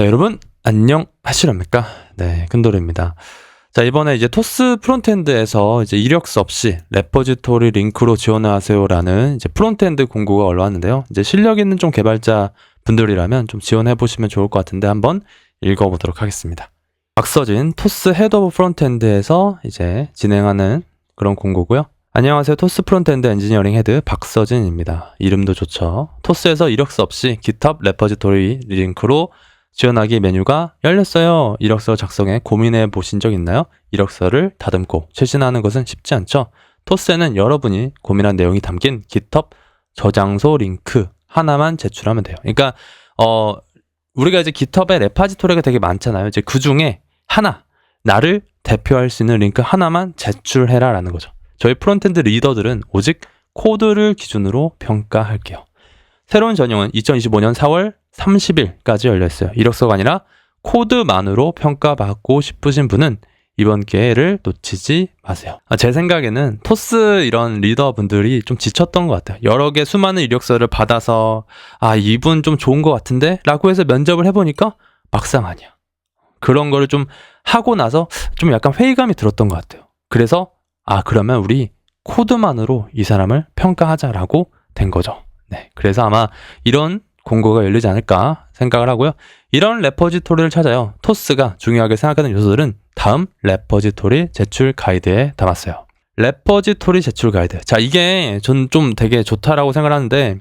네, 여러분 안녕 하시렵니까? 네, 큰돌입니다. 자, 이번에 이제 토스 프론트엔드에서 이제 이력서 없이 레퍼지토리 링크로 지원하세요라는 이제 프론트엔드 공고가 올라왔는데요. 이제 실력 있는 좀 개발자 분들이라면 좀 지원해 보시면 좋을 것 같은데 한번 읽어 보도록 하겠습니다. 박서진 토스 헤드 오브 프론트엔드에서 이제 진행하는 그런 공고고요. 안녕하세요. 토스 프론트엔드 엔지니어링 헤드 박서진입니다. 이름도 좋죠. 토스에서 이력서 없이 GitHub 레퍼지토리 링크로 지원하기 메뉴가 열렸어요. 이력서 작성에 고민해 보신 적 있나요? 이력서를 다듬고 최신화하는 것은 쉽지 않죠. 토스에는 여러분이 고민한 내용이 담긴 GitHub 저장소 링크 하나만 제출하면 돼요. 그러니까 어 우리가 이제 GitHub에 레파지토리가 되게 많잖아요. 이제 그 중에 하나 나를 대표할 수 있는 링크 하나만 제출해라라는 거죠. 저희 프론트엔드 리더들은 오직 코드를 기준으로 평가할게요. 새로운 전형은 2025년 4월 30일까지 열려 있어요. 이력서가 아니라 코드만으로 평가받고 싶으신 분은 이번 기회를 놓치지 마세요. 아, 제 생각에는 토스 이런 리더분들이 좀 지쳤던 것 같아요. 여러 개 수많은 이력서를 받아서 아 이분 좀 좋은 것 같은데 라고 해서 면접을 해보니까 막상 아니야. 그런 거를 좀 하고 나서 좀 약간 회의감이 들었던 것 같아요. 그래서 아 그러면 우리 코드만으로 이 사람을 평가하자라고 된 거죠. 네, 그래서 아마 이런 공고가 열리지 않을까 생각을 하고요. 이런 레퍼지토리를 찾아요. 토스가 중요하게 생각하는 요소들은 다음 레퍼지토리 제출 가이드에 담았어요. 레퍼지토리 제출 가이드. 자, 이게 전 좀 되게 좋다라고 생각을 하는데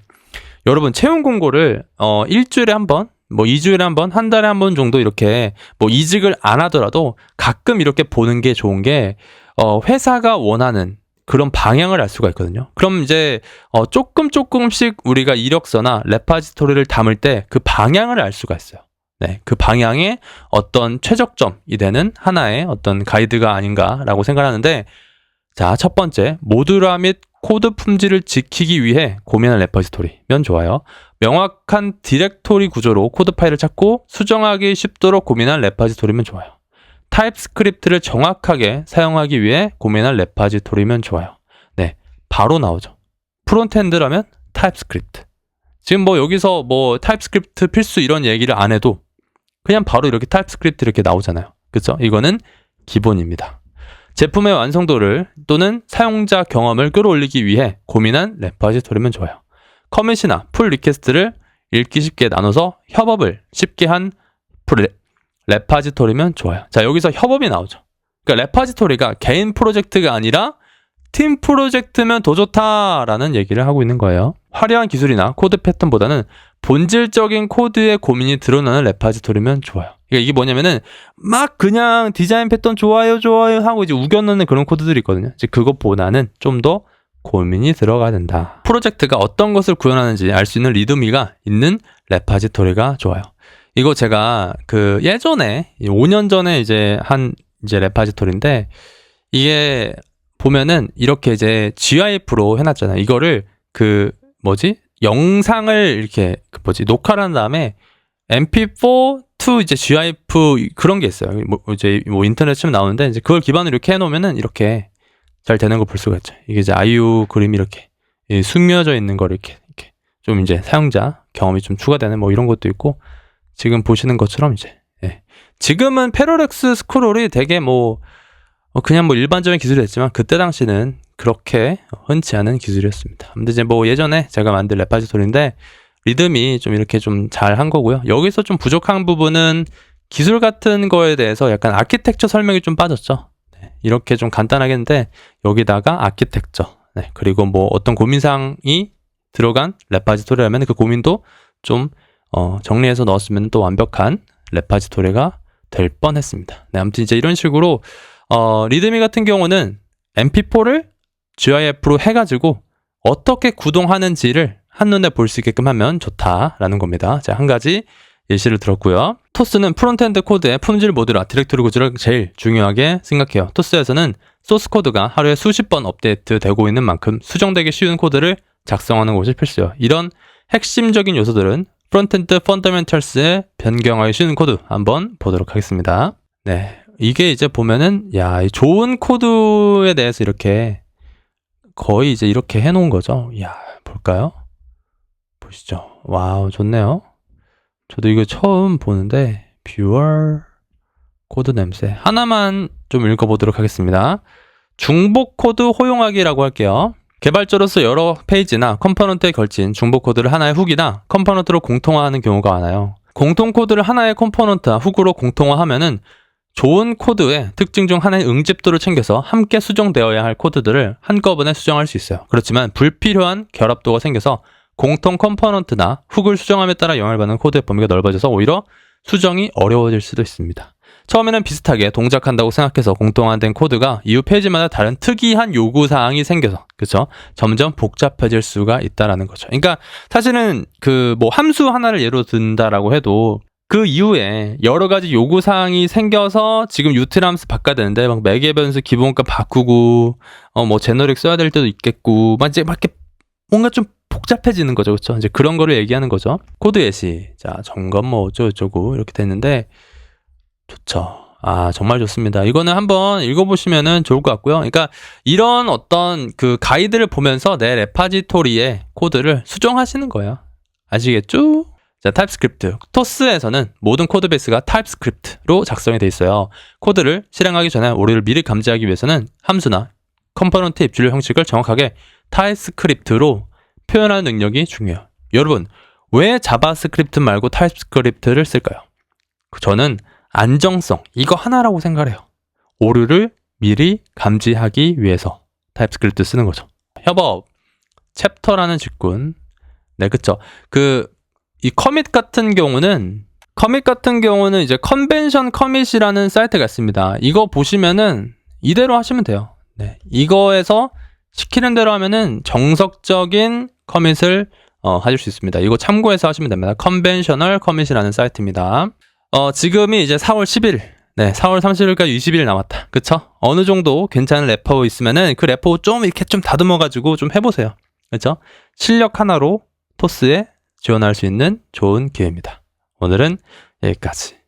여러분 채용 공고를 어 일주일에 한 번, 뭐 2주일에 한 번, 한 달에 한 번 정도 이렇게 뭐 이직을 안 하더라도 가끔 이렇게 보는 게 좋은 게 어, 회사가 원하는 그런 방향을 알 수가 있거든요. 그럼 이제 어, 조금 조금씩 우리가 이력서나 레파지토리를 담을 때 그 방향을 알 수가 있어요. 네, 그 방향의 어떤 최적점이 되는 하나의 어떤 가이드가 아닌가라고 생각하는데 자, 첫 번째, 모듈화 및 코드 품질을 지키기 위해 고민한 레퍼지토리면 좋아요. 명확한 디렉토리 구조로 코드 파일을 찾고 수정하기 쉽도록 고민한 레퍼지토리면 좋아요. 타입스크립트를 정확하게 사용하기 위해 고민할 레파지토리면 좋아요. 네, 바로 나오죠. 프론트엔드라면 타입스크립트. 지금 뭐 여기서 뭐 타입스크립트 필수 이런 얘기를 안 해도 그냥 바로 이렇게 타입스크립트 이렇게 나오잖아요. 그렇죠? 이거는 기본입니다. 제품의 완성도를 또는 사용자 경험을 끌어올리기 위해 고민한 레파지토리면 좋아요. 커밋이나 풀 리퀘스트를 읽기 쉽게 나눠서 협업을 쉽게 한 레파지토리면 좋아요. 자, 여기서 협업이 나오죠. 그러니까 레파지토리가 개인 프로젝트가 아니라 팀 프로젝트면 더 좋다라는 얘기를 하고 있는 거예요. 화려한 기술이나 코드 패턴보다는 본질적인 코드의 고민이 드러나는 레파지토리면 좋아요. 그러니까 이게 뭐냐면은 막 그냥 디자인 패턴 좋아요 좋아요 하고 이제 우겨 넣는 그런 코드들이 있거든요. 이제 그것보다는 좀 더 고민이 들어가야 된다. 프로젝트가 어떤 것을 구현하는지 알 수 있는 리드미가 있는 레파지토리가 좋아요. 이거 제가 그 예전에 5년 전에 이제 한 이제 레파지토리인데 이게 보면은 이렇게 이제 GIF로 해놨잖아요. 이거를 그 뭐지 영상을 이렇게 그 뭐지 녹화를 한 다음에 MP4 to 이제 GIF 그런 게 있어요. 뭐 이제 뭐 인터넷 치면 나오는데 이제 그걸 기반으로 이렇게 해놓으면은 이렇게 잘 되는 걸볼 수가 있죠. 이게 이제 아이유 그림이 이렇게 숨겨져 있는 걸 이렇게 이렇게 좀 이제 사용자 경험이 좀 추가되는 뭐 이런 것도 있고 지금 보시는 것처럼 이제 예. 지금은 패러렉스 스크롤이 되게 뭐 어, 그냥 뭐 일반적인 기술이었지만 그때 당시는 그렇게 흔치 않은 기술이었습니다. 근데 이제 뭐 예전에 제가 만든 레파지토리인데 리듬이 좀 이렇게 좀 잘 한 거고요. 여기서 좀 부족한 부분은 기술 같은 거에 대해서 약간 아키텍처 설명이 좀 빠졌죠. 네, 이렇게 좀 간단하게 했는데 여기다가 아키텍처 네, 그리고 뭐 어떤 고민사항이 들어간 레파지토리라면 그 고민도 좀 어, 정리해서 넣었으면 또 완벽한 레파지토리가 될 뻔했습니다. 네, 아무튼 이제 이런 식으로 어, 리드미 같은 경우는 MP4를 GIF로 해가지고 어떻게 구동하는지를 한눈에 볼 수 있게끔 하면 좋다라는 겁니다. 자, 한 가지 예시를 들었고요. 토스는 프론트엔드 코드의 품질 모듈화 디렉토리 구조를 제일 중요하게 생각해요. 토스에서는 소스 코드가 하루에 수십 번 업데이트 되고 있는 만큼 수정되기 쉬운 코드를 작성하는 것이 필수예요. 이런 핵심적인 요소들은 프론트엔드 펀더멘털스의 변경하기 쉬운 코드 한번 보도록 하겠습니다. 네. 이게 이제 보면은 야, 좋은 코드에 대해서 이렇게 거의 이제 이렇게 해 놓은 거죠. 야, 볼까요? 보시죠. 와우, 좋네요. 저도 이거 처음 보는데 뷰얼 코드 냄새 하나만 좀 읽어보도록 하겠습니다. 중복 코드 호용하기라고 할게요. 개발자로서 여러 페이지나 컴포넌트에 걸친 중복 코드를 하나의 훅이나 컴포넌트로 공통화하는 경우가 많아요. 공통 코드를 하나의 컴포넌트와 훅으로 공통화하면은 좋은 코드의 특징 중 하나의 응집도를 챙겨서 함께 수정되어야 할 코드들을 한꺼번에 수정할 수 있어요. 그렇지만 불필요한 결합도가 생겨서 공통 컴포넌트나 훅을 수정함에 따라 영향을 받는 코드의 범위가 넓어져서 오히려 수정이 어려워질 수도 있습니다. 처음에는 비슷하게 동작한다고 생각해서 공통화된 코드가 이후 페이지마다 다른 특이한 요구 사항이 생겨서 그렇죠? 점점 복잡해질 수가 있다라는 거죠. 그러니까 사실은 그 뭐 함수 하나를 예로 든다라고 해도 그 이후에 여러 가지 요구 사항이 생겨서 지금 유틸함수 바꿔야 되는데 막 매개 변수 기본값 바꾸고 어 뭐 제너릭 써야 될 때도 있겠고 막 이제 막 이렇게 뭔가 좀 복잡해지는 거죠. 그렇죠? 이제 그런 거를 얘기하는 거죠. 코드 예시. 자, 점검 뭐 어쩌고저쩌고 이렇게 됐는데 좋죠. 아, 정말 좋습니다. 이거는 한번 읽어보시면은 좋을 것 같고요. 그러니까 이런 어떤 그 가이드를 보면서 내 레파지토리의 코드를 수정하시는 거예요. 아시겠죠? 자, 타입스크립트. 토스에서는 모든 코드 베이스가 타입스크립트로 작성이 돼 있어요. 코드를 실행하기 전에 오류를 미리 감지하기 위해서는 함수나 컴포넌트 입출 형식을 정확하게 타입스크립트로 표현하는 능력이 중요해요. 여러분, 왜 자바스크립트 말고 타입스크립트를 쓸까요? 저는 안정성 이거 하나라고 생각해요. 오류를 미리 감지하기 위해서 타입스크립트 쓰는 거죠. 협업 챕터라는 직군. 네, 그쵸. 그이 커밋 같은 경우는 커밋 같은 경우는 이제 컨벤션 커밋이라는 사이트가 있습니다. 이거 보시면은 이대로 하시면 돼요. 네. 이거에서 시키는 대로 하면은 정석적인 커밋을 어, 하실 수 있습니다. 이거 참고해서 하시면 됩니다. 컨벤셔널 커밋이라는 사이트입니다. 어, 지금이 이제 4월 10일. 네, 4월 30일까지 20일 남았다. 그쵸? 어느 정도 괜찮은 래퍼 있으면은 그 래퍼 좀 이렇게 좀 다듬어가지고 좀 해보세요. 그쵸? 실력 하나로 토스에 지원할 수 있는 좋은 기회입니다. 오늘은 여기까지.